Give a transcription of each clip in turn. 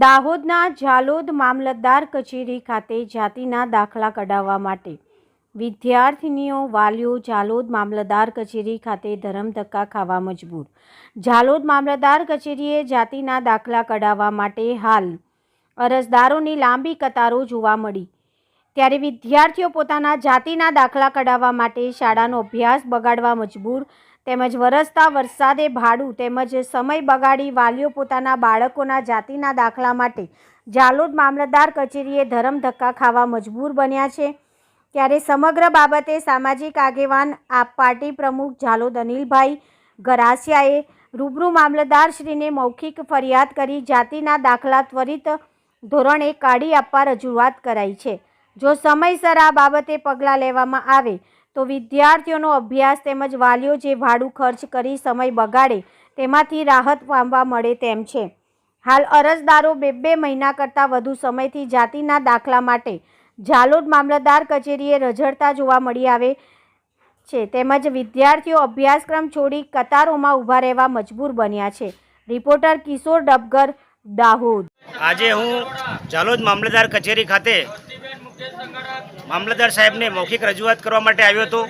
દાહોદના ઝાલોદ મામલતદાર કચેરી ખાતે જાતિના દાખલા કઢાવવા માટે વિદ્યાર્થીનીઓ વાલીઓ ઝાલોદ મામલતદાર કચેરી ખાતે ધરમધક્કા ખાવા મજબૂર. ઝાલોદ મામલતદાર કચેરીએ જાતિના દાખલા કઢાવવા માટે હાલ અરજદારોની લાંબી કતારો જોવા મળી. ત્યારે વિદ્યાર્થીઓ પોતાના જાતિના દાખલા કઢાવવા માટે શાળાનો અભ્યાસ બગાડવા મજબૂર, તેમજ વરસતા વરસાદે ભાડું તેમજ સમય બગાડી વાલીઓ પોતાના બાળકોના જાતિના દાખલા માટે જાલોદ મામલતદાર કચેરીએ ધરમ ધક્કા ખાવા મજબૂર બન્યા છે. ત્યારે સમગ્ર બાબતે સામાજિક આગેવાન આપ પાર્ટી પ્રમુખ ઝાલોદ અનિલભાઈ ગરાસિયાએ રૂબરૂ મામલતદારશ્રીને મૌખિક ફરિયાદ કરી જાતિના દાખલા ત્વરિત ધોરણે કાઢી આપવા રજૂઆત કરાઈ છે. જો સમયસર આ બાબતે પગલાં લેવામાં આવે, તો વિદ્યાર્થીઓનો અભ્યાસ તેમજ વાલીઓ જે ભાડું ખર્ચ કરી સમય બગાડે, તેમાંથી રાહત પામવા મળે તેમ છે. હાલ અરજદારો બે બે મહિના કરતાં વધુ સમયથી જાતિના દાખલા માટે ઝાલોદ મામલતદાર કચેરીએ રઝળતા જોવા મળી આવે છે. તેમજ વિદ્યાર્થીઓ અભ્યાસક્રમ છોડી કતારોમાં ઊભા રહેવા મજબૂર બન્યા છે. રિપોર્ટર કિશોર ડબગર દાહોદ. આજે હું ઝાલોદ મામલતદાર કચેરી ખાતે મામલતદાર સાહેબને મૌખિક રજૂઆત કરવા માટે આવ્યો હતો.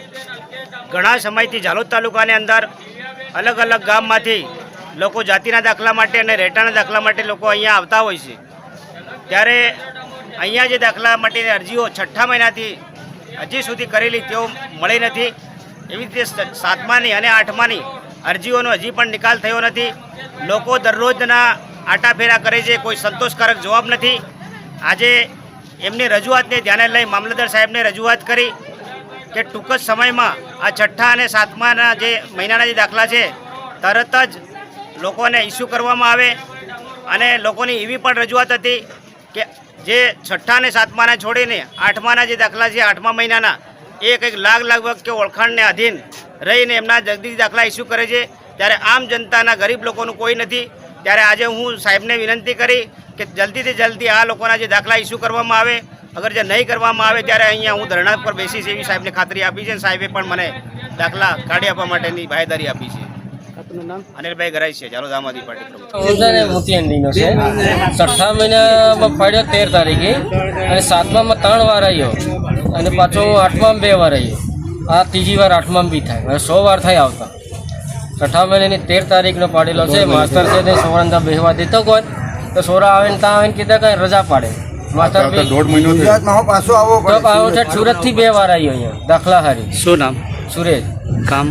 ઘણા સમયથી ઝાલોદ તાલુકાની અંદર અલગ અલગ ગામમાંથી લોકો જાતિના દાખલા માટે અને રહેઠાણના દાખલા માટે લોકો અહીંયા આવતા હોય છે. ત્યારે અહીંયા જે દાખલા માટેની અરજીઓ છઠ્ઠા મહિનાથી હજી સુધી કરેલી તેઓ મળી નથી. એવી રીતે સાતમાની અને આઠમાની અરજીઓનો હજી પણ નિકાલ થયો નથી. લોકો દરરોજના આટાફેરા કરે છે, કોઈ સંતોષકારક જવાબ નથી. આજે એમની રજૂઆતને ધ્યાને લઈ મામલતદાર સાહેબને રજૂઆત કરી કે ટૂંક જ સમયમાં આ છઠ્ઠા અને સાતમાના જે મહિનાના જે દાખલા છે, તરત જ લોકોને ઇસ્યુ કરવામાં આવે અને લોકોની એવી પણ રજૂઆત હતી કે જે છઠ્ઠા અને સાતમાના છોડીને આઠમાના જે દાખલા છે, આઠમા મહિનાના, એ કંઈક લાગ લાગવગ કે ઓળખાણને અધીન રહીને એમના જગદી દાખલા ઇસ્યુ કરે છે. ત્યારે આમ જનતાના ગરીબ લોકોનું કોઈ નથી. ત્યારે આજે હું સાહેબને વિનંતી કરી કે જલ્દીથી જલ્દી આ લોકોના જે દાખલા ઇસ્યુ કરવામાં આવે અગર જે નહીં કરવામાં આવે ત્યારે અહીંયા હું ધરણા પર બેસીશ એવી સાહેબને ખાતરી આપી છે સાહેબે પણ મને દાખલા કાઢી આપવા માટેની બાહેદારી આપી છે. અનિલભાઈ ગરાઈ છે ચાલો આમ આદમી પાર્ટી છે. છઠ્ઠા મહિનામાં પડ્યો તેર તારીખે અને સાતમામાં ત્રણ વાર આવ્યો અને પાછો આઠમામાં બે વાર આવ્યો આ ત્રીજી વાર આઠમામાં બી થાય. સો વાર થાય આવતા. છઠ્ઠા મહિનાની તેર તારીખનો પાડેલો છે. માસ્તર છે તે સોરંદા બેહવા દેતો કોઈ તો સોરા આવે ને ત્યાં આવીને કીધા કઈ રજા પાડે. માસ્તર દોઢ મહિનો ગુજરાતમાં પાછો આવવો તો આવો છે સુરતથી બે વાર આવ્યો અહીંયા. દાખલા હારી શું નામ? સુરેશ. કામ?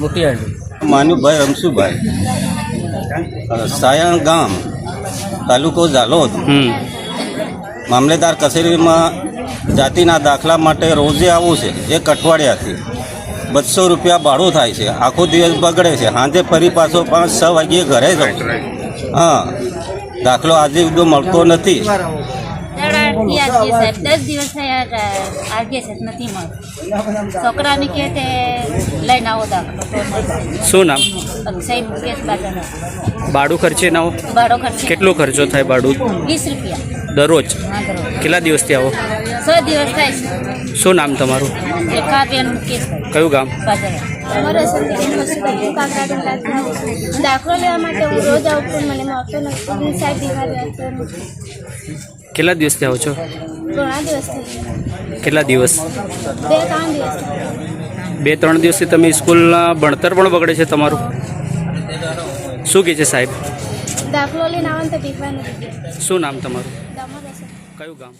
મોટી અંડી માનુભાઈ રમસુભાઈ. સાયણ ગામ તાલુકો ઝાલોદ. મામલેદાર કચેરીમાં જાતિના દાખલા માટે રોજે આવું છે એક અઠવાડિયાથી. બસો રૂપિયા ભાડું થાય છે. આખો દિવસ બગડે છે. સાંજે ફરી પાછો પાંચ છ વાગ્યે ઘરે જાઉં હા. દાખલો આજે બધો મળતો નથી. છોકરાને લઈને આવો દાખલો. શું નામ? અક્ષય મુકેશ ભાડું ખર્ચે ના ભાડો ખર્ચ. કેટલો ખર્ચો થાય ભાડું? વીસ રૂપિયા. દરરોજ? કેટલા દિવસથી આવો? છ દિવસ થાય શું નામ તમારું? કયું ગામ? દાખલા લેવા માટે હું રોજ આવું પણ મને મળતો નથી સાહેબ બીમારી કેટલા દિવસથી આવો છો? ઘણા કેટલા દિવસ? બે ત્રણ દિવસ. બે ત્રણ દિવસથી તમે સ્કૂલના ભણતર પણ બગડે છે તમારું? શું કહે છે સાહેબ? દાખલો લઈને આવવાનું તો શું નામ તમારું? કયું ગામ?